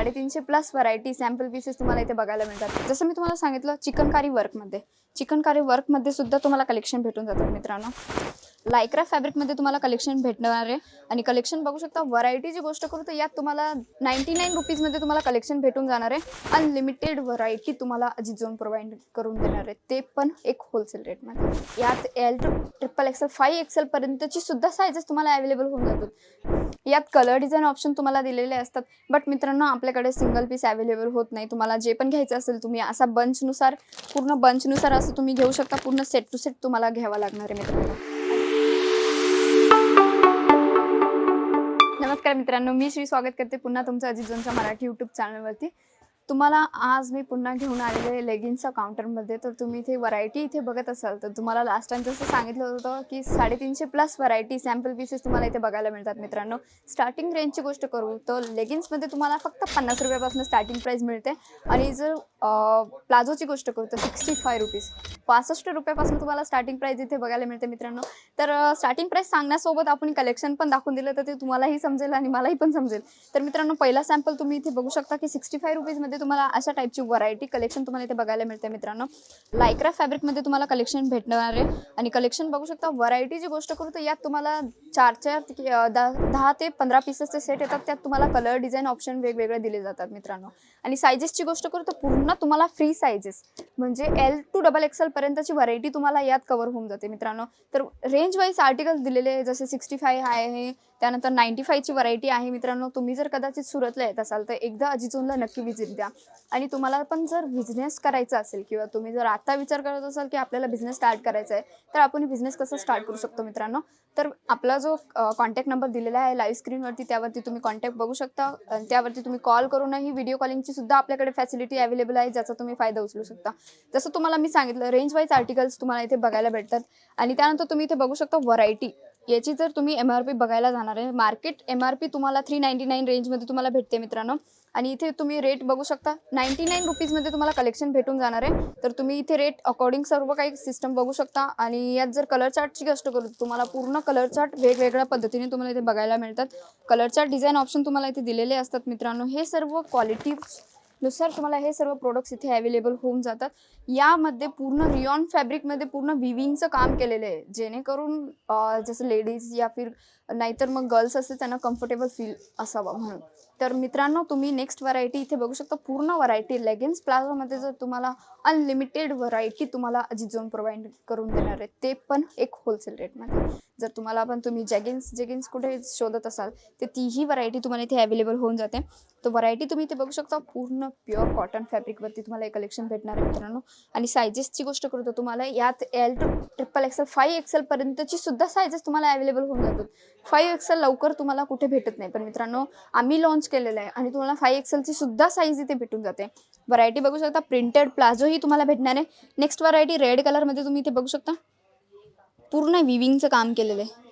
साडेतीनशे plus variety sample pieces तुम्हाला इथे बघायला मिळतात. जसं मी तुम्हाला सांगितलं चिकनकारी वर्कमध्ये चिकनकारी वर्कमध्ये सुद्धा तुम्हाला कलेक्शन भेटून जातात मित्रांनो. लायक्रा फॅब्रिकमध्ये तुम्हाला कलेक्शन भेटणार आहे. आणि कलेक्शन बघू शकता व्हरायटीची गोष्ट करू तर यात तुम्हाला नाईन्टी नाईन रुपीजमध्ये तुम्हाला कलेक्शन भेटून जाणार आहे. अनलिमिटेड व्हरायटी तुम्हाला अजिजोन प्रोव्हाइड करून देणार आहे. ते पण एक होलसेल रेटमध्ये यात L two triple XL five XL पर्यंतची सुद्धा सायझेस तुम्हाला अवेलेबल होऊन जातात. यात कलर डिझाईन ऑप्शन तुम्हाला दिलेले असतात. बट मित्रांनो आपल्याकडे सिंगल पीस अवेलेबल होत नाही. तुम्हाला जे पण घ्यायचं असेल तुम्ही असा बंचनुसार पूर्ण बंचनुसार असं तुम्ही घेऊ शकता. पूर्ण सेट टू सेट तुम्हाला घ्यावा लागणार आहे मित्रांनो. नमस्कार मित्रांनो मी श्री स्वागत करते पुन्हा तुमचं अजिजोनच्या मराठी यूट्यूब चॅनलवरती तुम्हाला आज मी पुन्हा घेऊन आलेले लेगिन्सच्या काउंटरमध्ये तर तुम्ही इथे व्हरायटी इथे बघत असाल तर तुम्हाला लास्ट टाइम जसं सांगितलं होतं की साडेतीनशे प्लस व्हरायटी सॅम्पल पीसेस तुम्हाला इथे बघायला मिळतात मित्रांनो. स्टार्टिंग रेंजची गोष्ट करू तर लेगिन्समध्ये तुम्हाला फक्त पन्नास रुपयापासून स्टार्टिंग प्राईस मिळते. आणि जर प्लाझोची गोष्ट करू तर सिक्स्टी फाय रुपीज पासष्ट रुपयापासून तुम्हाला स्टार्टिंग प्राइस इथे बघायला मिळते मित्रांनो. तर स्टार्टिंग प्राइस सांगण्यासोबत आपण कलेक्शन पण दाखवून दिलं तर ते तुम्हालाही समजेल आणि मलाही पण समजेल. तर मित्रांनो पहिला सॅम्पल तुम्ही इथे बघू शकता की सिक्स्टी फाय रुपीजमध्ये तुम्हाला अशा टाईपची व्हरायटी कलेक्शन तुम्हाला इथे बघायला मिळते मित्रांनो. लायक्रा फॅब्रिकमध्ये तुम्हाला कलेक्शन भेटणार आहे. आणि कलेक्शन बघू शकता व्हरायटीची गोष्ट करू तर यात तुम्हाला चार चार दहा दहा ते पंधरा पीसेसचे सेट येतात. त्यात तुम्हाला कलर डिझाईन ऑप्शन वेगवेगळे दिले जातात मित्रांनो. आणि सायजेसची गोष्ट करू तर पूर्ण तुम्हाला फ्री सायजेस म्हणजे एल टू डबल एक्सेल पर्यंतची व्हरायटी तुम्हाला यात कव्हर होऊन जाते मित्रांनो. तर रेंज वाईज आर्टिकल्स दिलेले आहे जसे सिक्स्टी फाय आहे त्यानंतर नाईन्टी फायची व्हरायटी आहे. मित्रांनो तुम्ही जर कदाचित सुरतला येत असाल तर एकदा अजिजोनला नक्की व्हिजिट द्या. आणि तुम्हाला पण जर बिझनेस करायचा असेल किंवा तुम्ही जर आता विचार करत असाल की आपल्याला बिझनेस स्टार्ट करायचा आहे तर आपण बिझनेस कसं स्टार्ट करू शकतो मित्रांनो? तर आपला जो कॉन्टॅक्ट नंबर दिलेला आहे लाईव्ह स्क्रीनवरती त्यावरती तुम्ही कॉन्टॅक्ट बघू शकता. त्यावरती तुम्ही कॉल करूनही व्हिडिओ कॉलिंगची सुद्धा आपल्याकडे फॅसिलिटी अवेलेबल आहे ज्याचा तुम्ही फायदा उचलू शकता. जसं तुम्हाला मी सांगितलं रेंज वाईज आर्टिकल्स तुम्हाला इथे बघायला भेटतात. आणि त्यानंतर तुम्ही इथे बघू शकता व्हरायटी याची जर तुम्ही एम आर पी बघायला जाणार आहे मार्केट एम आर पी तुम्हाला थ्री नाईन्टी नाईन रेंजमध्ये तुम्हाला भेटते मित्रांनो. आणि इथे तुम्ही रेट बघू शकता नाईन्टी नाईन रुपीजमध्ये तुम्हाला कलेक्शन भेटून जाणार आहे. तर तुम्ही इथे रेट अकॉर्डिंग सर्व काही सिस्टम बघू शकता. आणि यात जर कलर चार्टची गोष्ट करू तुम्हाला पूर्ण कलर चार्ट वेगवेगळ्या पद्धतीने तुम्हाला इथे बघायला मिळतात. कलर चार्ट डिझाईन ऑप्शन तुम्हाला इथे दिलेले असतात मित्रांनो. हे सर्व क्वालिटी नुसार तुम्हाला हे सर्व प्रोडक्ट्स इथे अवेलेबल होऊन जातात. यामध्ये पूर्ण रिऑन फॅब्रिकमध्ये पूर्ण विविंगचं काम केलेलं आहे. जेणेकरून जसं लेडीज या फिर नाहीतर मग गर्ल्स असते त्यांना कम्फर्टेबल फील असावा म्हणून. तर मित्रांनो तुम्ही नेक्स्ट व्हरायटी इथे बघू शकता. पूर्ण व्हरायटी लेगिन्स प्लाझोमध्ये जर तुम्हाला अनलिमिटेड व्हरायटी तुम्हाला अजिझोन प्रोव्हाइड करून देणार आहे ते पण एक होलसेल रेटमध्ये जर तुम्हाला पण तुम्ही जॅगिन्स जेगिन्स कुठे शोधत असाल तर तीही व्हरायटी तुम्हाला इथे अवेलेबल होऊन जाते. तर व्हरायटी तुम्ही इथे बघू शकता पूर्ण प्युअर कॉटन फॅब्रिकवरती तुम्हाला हे कलेक्शन भेटणार आहे मित्रांनो. आणि सायजेसची गोष्ट करू तर तुम्हाला यात L two triple XL five XL पर्यंतची सुद्धा सायजेस तुम्हाला अवेलेबल होऊन जातात. फाईव्ह एक्सेल लवकर तुम्हाला कुठे भेटत नाही. पण मित्रांनो आम्ही लॉन्च केलेलं आहे आणि तुम्हाला फाईव्ह एक्सेलची सुद्धा साईज इथे भेटून जाते. व्हरायटी बघू शकता प्रिंटेड प्लाझोही तुम्हाला भेटणार आहे. नेक्स्ट व्हरायटी रेड कलरमध्ये तुम्ही इथे बघू शकता. पूर्ण विविंगचं काम केलेलं आहे.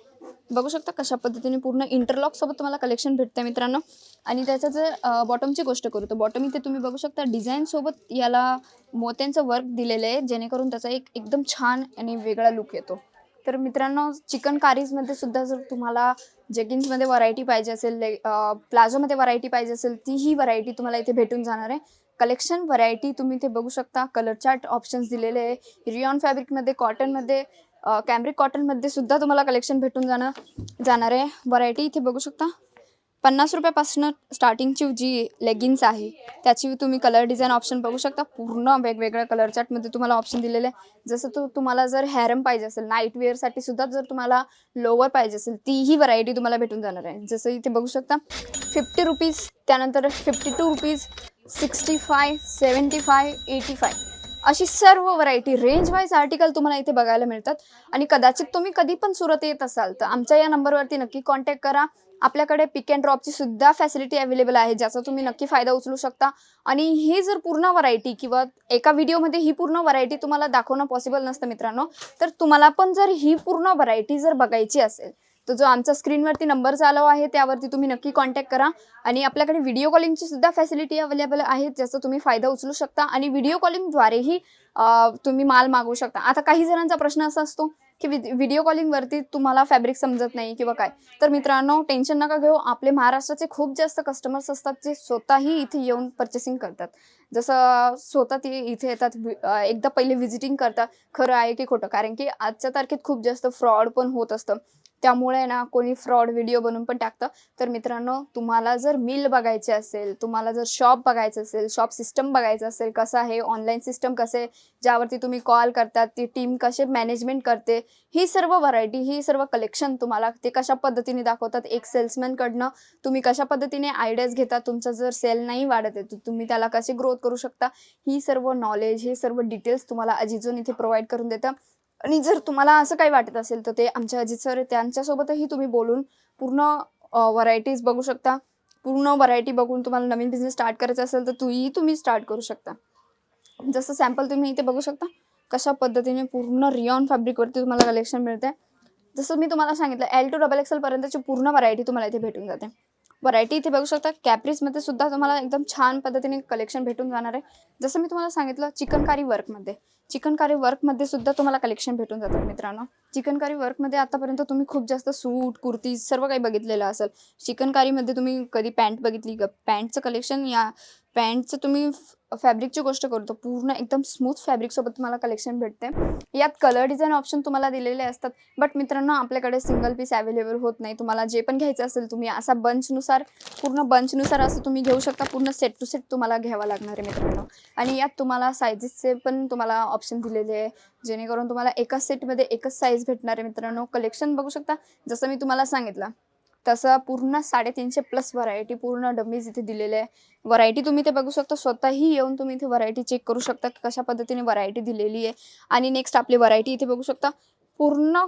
बघू शकता कशा पद्धतीने पूर्ण इंटरलॉकसोबत तुम्हाला कलेक्शन भेटतं मित्रांनो. आणि त्याचं जर बॉटमची गोष्ट करू तर बॉटम इथे तुम्ही बघू शकता डिझाईनसोबत याला मोत्यांचं वर्क दिलेलं आहे जेणेकरून त्याचा एक एकदम छान आणि वेगळा लुक येतो. तर मित्रांनो चिकन कारीजमध्ये सुद्धा जर तुम्हाला जेगिन्समध्ये व्हरायटी पाहिजे असेल ले प्लाझोमध्ये व्हरायटी पाहिजे असेल तीही व्हरायटी तुम्हाला इथे भेटून जाणार आहे. कलेक्शन व्हरायटी तुम्ही इथे बघू शकता कलर चार्ट ऑप्शन्स दिलेले आहे. रिऑन फॅब्रिकमध्ये कॉटनमध्ये कॅम्ब्रिक कॉटनमध्ये सुद्धा तुम्हाला कलेक्शन भेटून जाणं जाणार आहे. व्हरायटी इथे बघू शकता. पन्नास रुपयापासून स्टार्टिंगची जी लेगिन्स आहे त्याची तुम्ही कलर डिझाईन ऑप्शन बघू शकता. पूर्ण वेगवेगळ्या कलर चार्टमध्ये तुम्हाला ऑप्शन दिलेले आहे. जसं तो तुम्हाला जर हॅरम पाहिजे असेल नाईट वेअरसाठी सुद्धा जर तुम्हाला लोअर पाहिजे असेल तीही व्हरायटी तुम्हाला भेटून जाणार आहे. जसं इथे बघू शकता फिफ्टी रुपीज त्यानंतर fifty two rupees sixty five seventy five eighty five अशी सर्व व्हरायटी रेंज वाईज आर्टिकल तुम्हाला इथे बघायला मिळतात. आणि कदाचित तुम्ही कधी पण सुरत येत असाल तर आमच्या या नंबरवरती नक्की कॉन्टॅक्ट करा. आपल्याकडे पिक अँड ड्रॉपची सुद्धा फॅसिलिटी अवेलेबल आहे ज्याचा तुम्ही नक्की फायदा उचलू शकता. आणि ही जर पूर्ण व्हरायटी किंवा एका व्हिडिओमध्ये ही पूर्ण व्हरायटी तुम्हाला दाखवणं पॉसिबल नसतं मित्रांनो तर तुम्हाला पण जर ही पूर्ण व्हरायटी जर बघायची असेल तर जो आमचा स्क्रीनवरती नंबर चालू आहे त्यावरती तुम्ही नक्की कॉन्टॅक्ट करा. आणि आपल्याकडे व्हिडिओ कॉलिंगची सुद्धा फॅसिलिटी अवेलेबल आहे ज्याचा तुम्ही फायदा उचलू शकता. आणि व्हिडिओ कॉलिंगद्वारेही तुम्ही माल मागवू शकता. आता काही जणांचा प्रश्न असा असतो की व्हिडिओ कॉलिंगवरती तुम्हाला फॅब्रिक समजत नाही किंवा काय. तर मित्रांनो टेन्शन नका घेऊ. आपले महाराष्ट्राचे खूप जास्त कस्टमर्स असतात जे स्वतःही इथे येऊन परचेसिंग करतात. जसं स्वतः ते इथे येतात एकदा पहिले व्हिजिटिंग करतात. खरं आहे की खोटं? कारण की आजच्या तारखेत खूप जास्त फ्रॉड पण होत असतं. त्यामुळे ना कोणी फ्रॉड व्हिडिओ बनवून पण टाकतं. तर मित्रांनो तुम्हाला जर मिल बघायचे असेल तुम्हाला जर शॉप बघायचं असेल शॉप सिस्टम बघायचं असेल कसं आहे ऑनलाईन सिस्टम कसे ज्यावरती तुम्ही कॉल करतात ती टीम कसे मॅनेजमेंट करते ही सर्व व्हरायटी ही सर्व कलेक्शन तुम्हाला ते कशा पद्धतीने दाखवतात एक सेल्समॅनकडनं तुम्ही कशा पद्धतीने आयडियाज घेता तुमचं जर सेल नाही वाढत आहे तर तुम्ही त्याला कसे ग्रोथ करू शकता ही सर्व नॉलेज हे सर्व डिटेल्स तुम्हाला अजिजून इथे प्रोव्हाइड करून देतं. आणि जर तुम्हाला असं काही वाटत असेल तर ते आमच्या अजित सर त्यांच्यासोबतही तुम्ही बोलून पूर्ण व्हरायटीज बघू शकता. पूर्ण व्हरायटी बघून तुम्हाला नवीन बिझनेस स्टार्ट करायचा असेल तर तूही तुम्ही स्टार्ट करू शकता. जसं सॅम्पल तुम्ही इथे बघू शकता कशा पद्धतीने पूर्ण रिऑन फॅब्रिकवरती तुम्हाला कलेक्शन मिळते जसं मी तुम्हाला सांगितलं एल टू डबल एक्सलपर्यंतची पूर्ण व्हरायटी तुम्हाला इथे भेटून जाते. व्हरायटी इथे बघू शकता. कॅप्रीजमध्ये सुद्धा तुम्हाला एकदम छान पद्धतीने कलेक्शन भेटून जाणार आहे. जसं मी तुम्हाला सांगितलं चिकनकारी वर्कमध्ये चिकनकारी वर्कमध्ये सुद्धा तुम्हाला कलेक्शन भेटून जातात मित्रांनो. चिकनकारी वर्कमध्ये आतापर्यंत तुम्ही खूप जास्त सूट कुर्ती सर्व काही बघितलेलं असेल. चिकनकारीमध्ये तुम्ही कधी पॅन्ट बघितली? पॅन्टचं कलेक्शन या पॅन्टचं तुम्ही फॅब्रिकची गोष्ट करतो पूर्ण एकदम स्मूथ फॅब्रिकसोबत तुम्हाला कलेक्शन भेटते. यात कलर डिझाईन ऑप्शन तुम्हाला दिलेले असतात बट मित्रांनो आपल्याकडे सिंगल पीस अवेलेबल होत नाही. तुम्हाला जे पण घ्यायचं असेल तुम्ही असा बंचनुसार पूर्ण बंचनुसार असं तुम्ही घेऊ शकता. पूर्ण सेट टू सेट तुम्हाला घ्यावा लागणार आहे मित्रांनो. आणि यात तुम्हाला सायझेसचे पण तुम्हाला ऑप्शन दिलेले आहे. जेणेकरून तुम्हाला एकाच सेटमध्ये एकच साईज भेटणार आहे मित्रांनो. कलेक्शन बघू शकता. जसं मी तुम्हाला सांगितलं तसं पूर्ण साडेतीनशे प्लस व्हरायटी पूर्ण डमीज इथे दिलेले आहे. व्हरायटी तुम्ही ते बघू शकता स्वतःही येऊन तुम्ही इथे व्हरायटी चेक करू शकता की कशा पद्धतीने व्हरायटी दिलेली आहे. आणि नेक्स्ट आपली व्हरायटी इथे बघू शकता पूर्ण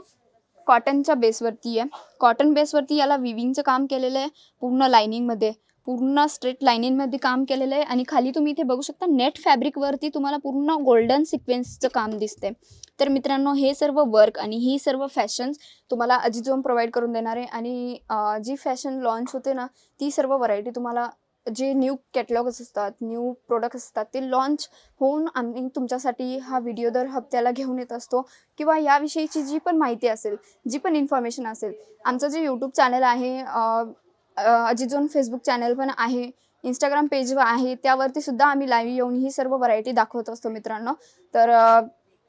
कॉटनच्या बेसवरती आहे. कॉटन बेसवरती याला विविंगचं काम केलेलं आहे पूर्ण लायनिंगमध्ये पूर्ण स्ट्रेट लाईनींमध्ये काम केलेलं आहे आणि खाली तुम्ही इथे बघू शकता नेट फॅब्रिकवरती तुम्हाला पूर्ण गोल्डन सिक्वेन्सचं काम दिसते तर मित्रांनो हे सर्व वर्क आणि ही सर्व फॅशन्स तुम्हाला अजिजोम प्रोव्हाइड करून देणार आहे आणि जी फॅशन लॉन्च होते ना ती सर्व व्हरायटी तुम्हाला जे न्यू कॅटलॉग्स असतात न्यू प्रोडक्ट असतात ते लॉन्च होऊन आम्ही तुमच्यासाठी हा व्हिडिओ दर हप्त्याला घेऊन येत असतो. किंवा याविषयीची जी पण माहिती असेल जी पण इन्फॉर्मेशन असेल आमचं जे यूट्यूब चॅनल आहे अं, अजिजोन फेसबुक चॅनल पण आहे इंस्टाग्राम पेज आहे त्यावरती सुद्धा आम्ही लाईव्ह येऊन ही सर्व व्हरायटी दाखवत असतो मित्रांनो. तर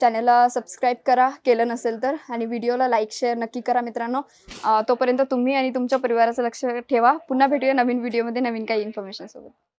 चॅनलला सबस्क्राईब करा केलं नसेल तर आणि व्हिडिओला लाईक शेअर नक्की करा मित्रांनो. तोपर्यंत तुम्ही आणि तुमच्या परिवाराचं लक्ष ठेवा. पुन्हा भेटूया नवीन व्हिडिओमध्ये नवीन काही इन्फॉर्मेशन सोबत.